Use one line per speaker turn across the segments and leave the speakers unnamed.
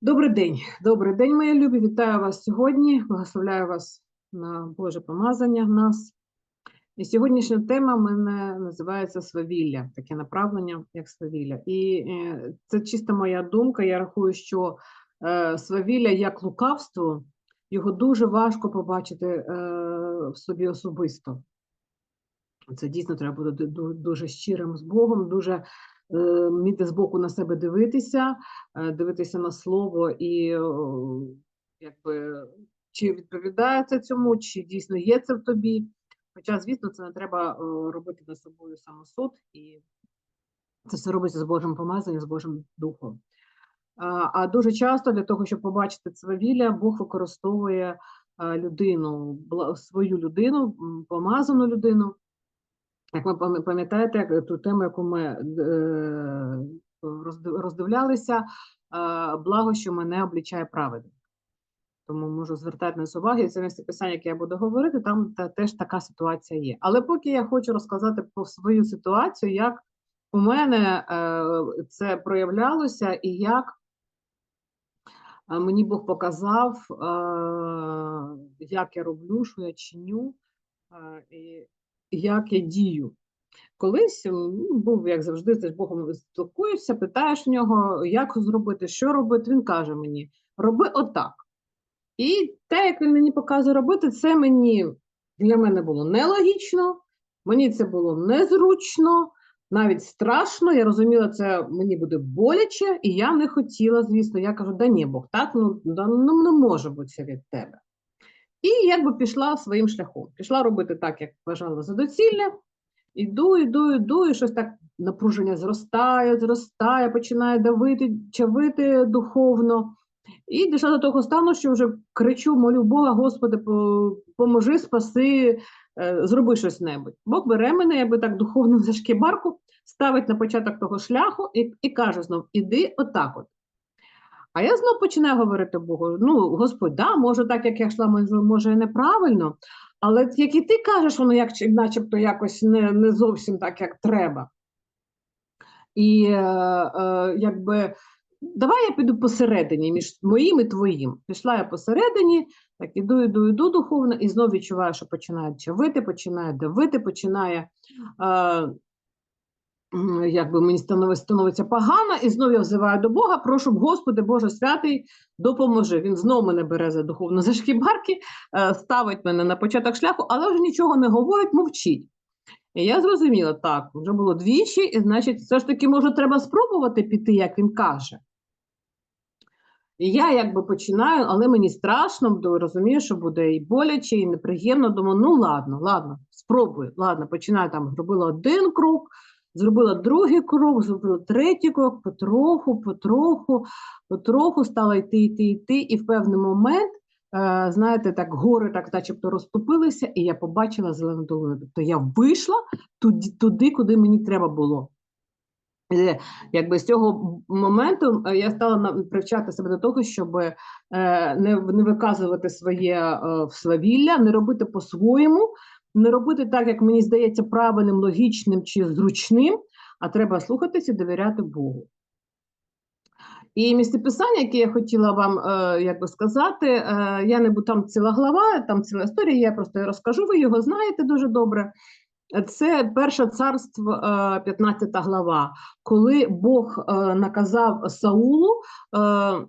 Добрий день, добрий день, мої любі. Вітаю вас сьогодні. Благословляю вас на Боже помазання в нас. І сьогоднішня тема в мене називається свавілля, таке направлення, як свавілля. І е, це чисто моя думка. Я рахую, що е, свавілля як лукавство, його дуже важко побачити е, в собі особисто. Це дійсно треба бути дуже щирим з Богом, дуже вміти збоку на себе дивитися, е, дивитися на слово і якби чи відповідає це цьому, чи дійсно є це в тобі. Хоча, звісно, це не треба е, робити над собою самосуд, і це все робиться з Божим помазанням, з Божим духом. А, дуже часто для того, щоб побачити свавілля, Бог використовує е, людину, свою людину, помазану людину. Як ви пам'ятаєте, ту тему, яку ми е, роздивлялися, е, благо, що мене облічає праведник. Тому можу звертати на це увагу, і це місце писання, яке я буду говорити, там та, теж така ситуація є. Але поки я хочу розказати про свою ситуацію, як у мене е, це проявлялося, і як е, мені Бог показав, е, як я роблю, що я чиню, е, як я дію. Колись був, як завжди, з Богом спілкуєшся, питаєш в нього, як зробити, що робити. Він каже мені: роби отак. І те, як він мені показує робити, це мені для мене було нелогічно, мені це було незручно, навіть страшно. Я розуміла, це мені буде боляче, і я не хотіла, звісно. Я кажу, да ні, Бог, так ну, да, ну не може бути від тебе. І якби пішла своїм шляхом. Пішла робити так, як вважала за доцільне. Іду, іду, іду, і щось так напруження зростає, зростає, починає давити, чавити духовно. І дійшла до того стану, що вже кричу, молю Бога, Господи, поможи, спаси, е, зроби щось небудь. Бог бере мене, якби так духовно за шкібарку, ставить на початок того шляху і, і каже знов: іди отак от. А я знов починаю говорити Богу: ну, Господь, да, може, так, як я йшла, може, неправильно, але як і ти кажеш, воно як, начебто якось не, не зовсім так, як треба. І е, е, якби давай я піду посередині між моїм і твоїм. Пішла я посередині, так іду, іду, іду духовно, і знову відчуваю, що починає чавити, починає давити, починає. Е, Якби мені становиться, погано, і знову я взиваю до Бога, прошу, Господи, Боже святий, допоможи. Він знову мене бере за духовно за шкібарки, е, ставить мене на початок шляху, але вже нічого не говорить, мовчить. І я зрозуміла, так, вже було двічі, і значить, все ж таки, може, треба спробувати піти, як він каже. І я якби починаю, але мені страшно, розумію, що буде і боляче, і неприємно. Думаю, ну ладно, ладно, спробую. Ладно, починаю там, зробила один крок, зробила другий крок, зробила третій крок, потроху, потроху, потроху стала йти, йти, йти, і в певний момент, е, знаєте, так гори так начебто розступилися, і я побачила зелену долину. Тобто я вийшла туди, туди куди мені треба було. Е, Якби з цього моменту е, я стала привчати себе до того, щоб не, виказувати своє свавілля, не робити по-своєму, не робити так, як мені здається, правильним, логічним чи зручним, а треба слухатися і довіряти Богу. І місцеписання, яке я хотіла вам е, як сказати, е, я не буду там ціла глава, там ціла історія, я просто розкажу, ви його знаєте дуже добре. Це перше царство, е, 15 глава, коли Бог е, наказав Саулу е, е,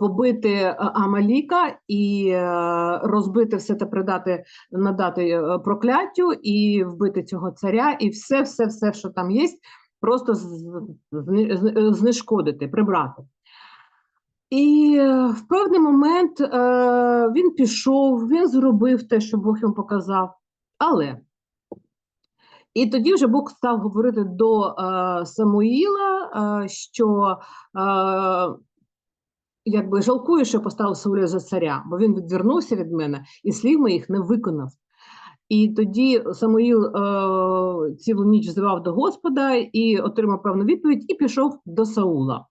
побити е, Амаліка і е, розбити все те, придати, надати е, прокляттю і вбити цього царя, і все, все, все, що там є, просто знешкодити, прибрати. І е, в певний момент е, він пішов, він зробив те, що Бог йому показав. Але і тоді вже Бог став говорити до е, Самуїла, е, що е, якби жалкую, що поставив Сауля за царя, бо він відвернувся від мене і слів моїх не виконав. І тоді Самуїл е, цілу ніч звав до Господа і отримав певну відповідь, і пішов до Саула.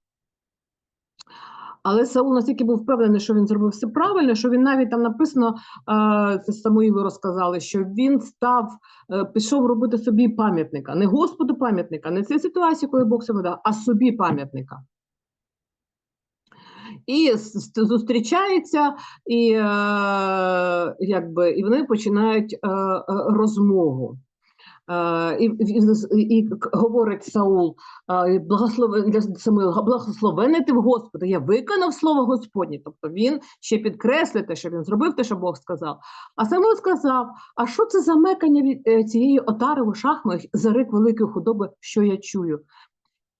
Але Саул настільки був впевнений, що він зробив все правильно, що він навіть там написано, е, це Самуїлу розказали, що він став, е, пішов робити собі пам'ятника, не Господу пам'ятника, не цій ситуації, коли Бог себе дав, а собі пам'ятника. І зустрічаються, і, е, якби, і вони починають е, е, розмову. І, і, і говорить Саул, благословен для Самуїла, благословений ти в Господа, я виконав слово Господнє. Тобто він ще підкреслює те, що він зробив те, що Бог сказав. А Самуїл сказав: А що це за мекання від цієї отари в ушах моїх за рик великої худоби, що я чую?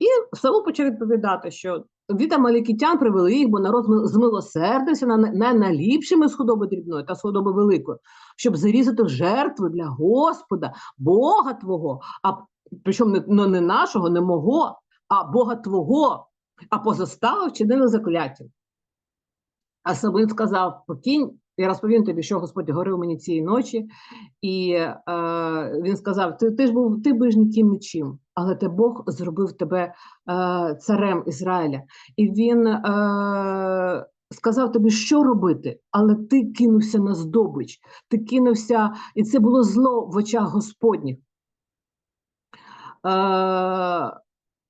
І Саул почав відповідати, що від Малікітян привели їх, бо народ змилосердився на, на найліпшими з худоби дрібної та з худоби великої, щоб зарізати в жертву для Господа, Бога Твого, а причому не, ну, не нашого, не мого, а Бога Твого, а позаставив на закляття. А Самуїл сказав: покинь, я розповім тобі, що Господь говорив мені цієї ночі. І е, він сказав: Ти, ти ж був, ти би ж ніким нічим, але те Бог зробив тебе е, царем Ізраїля. І він е, сказав тобі, що робити, але ти кинувся на здобич, ти кинувся, і це було зло в очах Господніх. Е,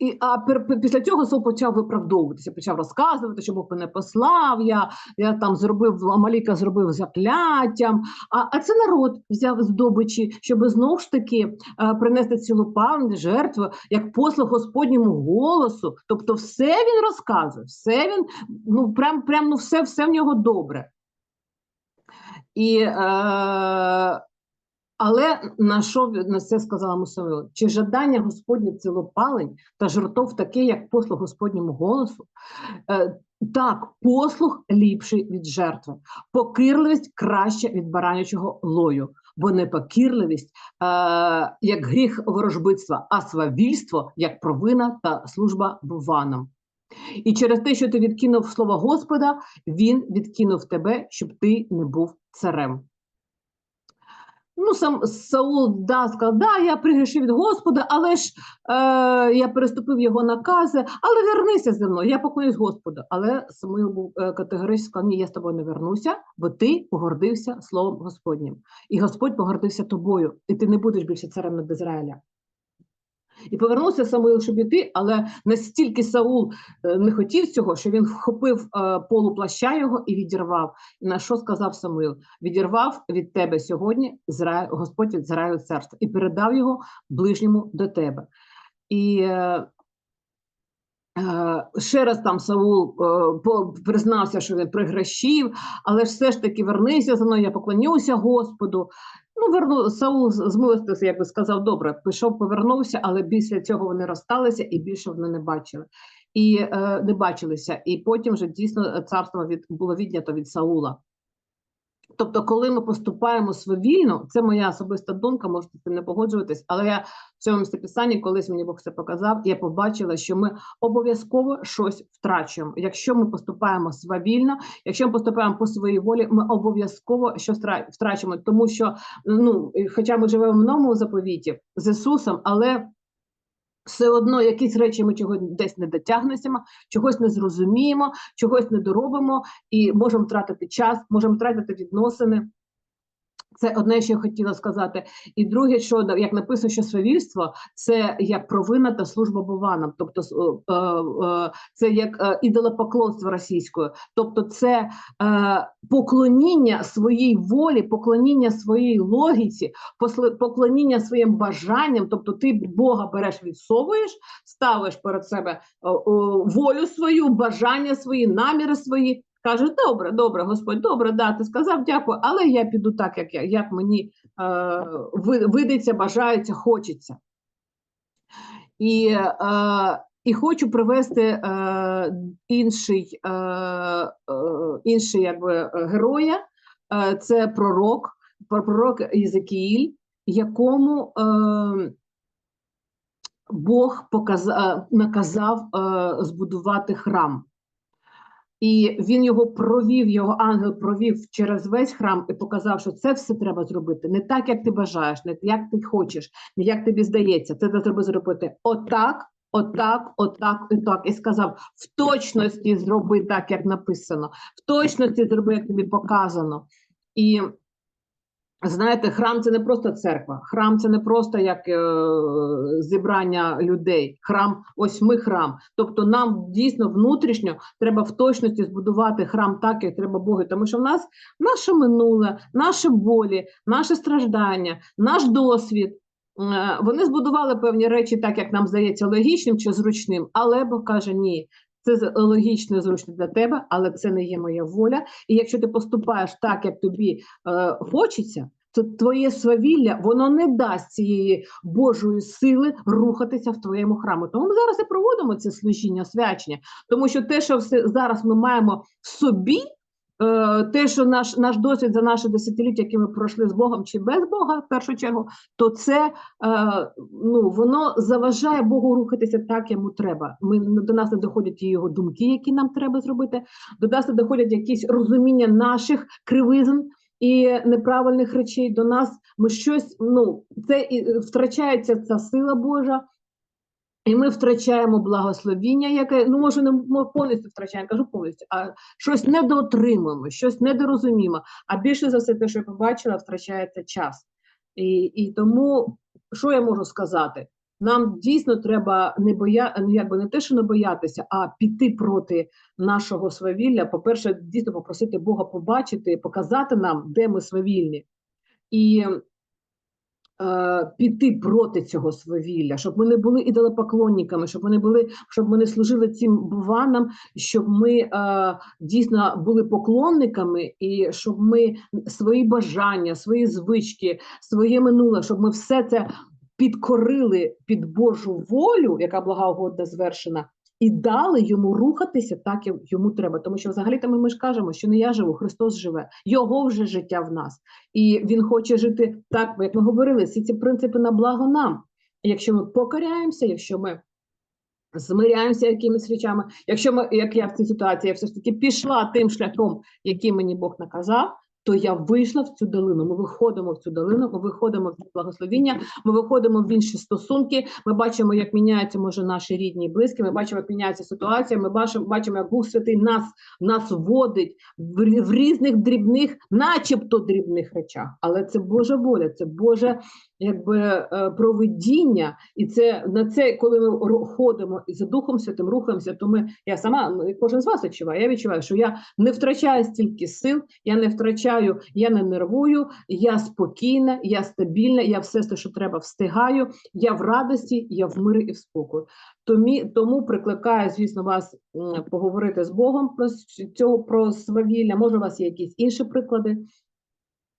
і, а пер, після цього Саул почав виправдовуватися, почав розказувати, що Бог мене послав, я, я там зробив, Амаліка зробив закляттям, а, а це народ взяв здобичі, щоб знову ж таки е, принести цілопалення, жертву, як послуг Господньому голосу. Тобто все він розказує, все він, ну прям, прям ну все, все в нього добре. І, е, але на що на це сказала Мусавила? Чи жадання Господнє цілопалень та жертов таке, як послуг Господньому голосу? Е, так, послуг ліпший від жертви, покірливість краще від баранячого лою, бо непокірливість е, як гріх ворожбитства, а свавільство як провина та служба буванам. І через те, що ти відкинув слово Господа, він відкинув тебе, щоб ти не був царем. Ну, сам Саул да, сказав, да, я пригрішив від Господа, але ж е, я переступив його накази, але вернися зі мною, я покоюсь Господу. Але Самуїл був е, категорично сказав, ні, я з тобою не вернуся, бо ти погордився словом Господнім. І Господь погордився тобою, і ти не будеш більше царем над Ізраїля. І повернувся Самуїл, щоб іти, але настільки Саул е, не хотів цього, що він вхопив е, полу плаща його і відірвав. І на що сказав Самуїл? Відірвав від тебе сьогодні. Господь від Ізраїлю царство і передав його ближньому до тебе. І е, ще раз там Саул признався, що він приграшив, але ж все ж таки вернися за мною, я поклонюся Господу. Ну, верну Саул змилостився, як би сказав, добре, пішов, повернувся, але після цього вони розсталися і більше вони не бачили. І е, не бачилися. І потім вже дійсно царство від було віднято від Саула. Тобто, коли ми поступаємо свавільно, це моя особиста думка, можете з цим не погоджуватись, але я в цьому місцеписанні, колись мені Бог це показав, я побачила, що ми обов'язково щось втрачуємо. Якщо ми поступаємо свавільно, якщо ми поступаємо по своїй волі, ми обов'язково щось втра- втрачимо, тому що ну, хоча ми живемо в новому заповіті з Ісусом, але все одно якісь речі ми чогось десь не дотягнемося, чогось не зрозуміємо, чогось не доробимо і можемо втратити час, можемо втратити відносини. Це одне, що я хотіла сказати. І друге, що як написано, що свавільство це як провина та служба буванам, тобто е, е, це як е, ідолопоклонство російською, тобто це поклоніння своїй волі, поклоніння своїй логіці, поклоніння своїм бажанням, тобто ти Бога береш, відсовуєш, ставиш перед себе волю свою, бажання свої, наміри свої. Каже, добре, добре, Господь, добре, да, ти сказав, дякую, але я піду так, як, я, як мені е, видиться, бажається, хочеться. І, е, і хочу привести е, інший, е, е, інший якби, е, героя. Е, це пророк, про- пророк Єзекіїль, якому е, Бог показав, наказав е, збудувати храм. І він його провів, його ангел провів через весь храм і показав, що це все треба зробити не так, як ти бажаєш, не як ти хочеш, не як тобі здається. Це треба зробити отак, отак, отак і так. І сказав: в точності зроби так, як написано, в точності зроби, як тобі показано. І Знаєте, храм це не просто церква, храм це не просто як е, зібрання людей. Храм, ось ми храм. Тобто нам дійсно внутрішньо треба в точності збудувати храм так, як треба Богу. Тому що в нас наше минуле, наші болі, наше страждання, наш досвід. е, Вони збудували певні речі так, як нам здається, логічним чи зручним, але Бог каже: ні, це логічно зручно для тебе, але це не є моя воля. І якщо ти поступаєш так, як тобі е, хочеться, то твоє свавілля воно не дасть цієї Божої сили рухатися в твоєму храму. Тому ми зараз і проводимо це служіння, свячення, тому що те, що все зараз ми маємо в собі. Е, Те, що наш наш досвід за наші десятиліття, які ми пройшли з Богом чи без Бога, в першу чергу, то це е, ну воно заважає Богу рухатися так, йому треба. Ми до нас не доходять його думки, які нам треба зробити. До нас не доходять якісь розуміння наших кривизн і неправильних речей. До нас ми щось ну це і е, втрачається ця сила Божа. І ми втрачаємо благословіння, яке ну може не ми повністю втрачаємо, кажу повністю, а щось недоотримуємо, щось недорозуміємо. А більше за все, те, що я побачила, втрачається час. І, і тому, що я можу сказати? Нам дійсно треба не боя... ну, якби не те, що не боятися, а піти проти нашого свавілля. По-перше, дійсно попросити Бога побачити, показати нам, де ми свавільні. І піти проти цього свавілля, щоб ми не були ідолопоклонниками, щоб не були, щоб ми не служили цим буванам, щоб ми е, дійсно були поклонниками, і щоб ми свої бажання, свої звички, своє минуле, щоб ми все це підкорили під Божу волю, яка благоугодна, звершена. І дали йому рухатися так, як йому треба. Тому що взагалі-то ми, ми ж кажемо, що не я живу, Христос живе, його вже життя в нас. І він хоче жити так, як ми говорили, всі ці принципи на благо нам. Якщо ми покоряємося, якщо ми змиряємося якимись речами, якщо ми, як я в цій ситуації, я все ж таки пішла тим шляхом, який мені Бог наказав, то я вийшла в цю долину. Ми виходимо в цю долину, ми виходимо в благословіння, ми виходимо в інші стосунки. Ми бачимо, як міняються може наші рідні і близькі. Ми бачимо, як міняється ситуація. Ми бачимо, бачимо, як Дух Святий нас, нас водить в, різних дрібних, начебто дрібних речах. Але це Божа воля, це Боже якби е, провидіння, і це на це, коли ми ходимо і за Духом Святим рухаємося, то ми я сама кожен з вас відчуває. Я відчуваю, що я не втрачаю стільки сил, я не втрачаю, я не нервую, я спокійна, я стабільна, я все те, що треба, встигаю. Я в радості, я в мирі і в спокою. Тому, тому прикликаю, звісно, вас поговорити з Богом про цього про свавілля. Може, у вас є якісь інші приклади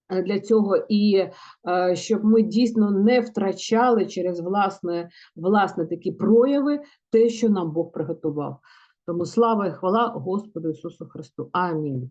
е, для цього, і е, щоб ми дійсно не втрачали через власне, власне такі прояви те, що нам Бог приготував. Тому слава і хвала Господу Ісусу Христу. Амінь.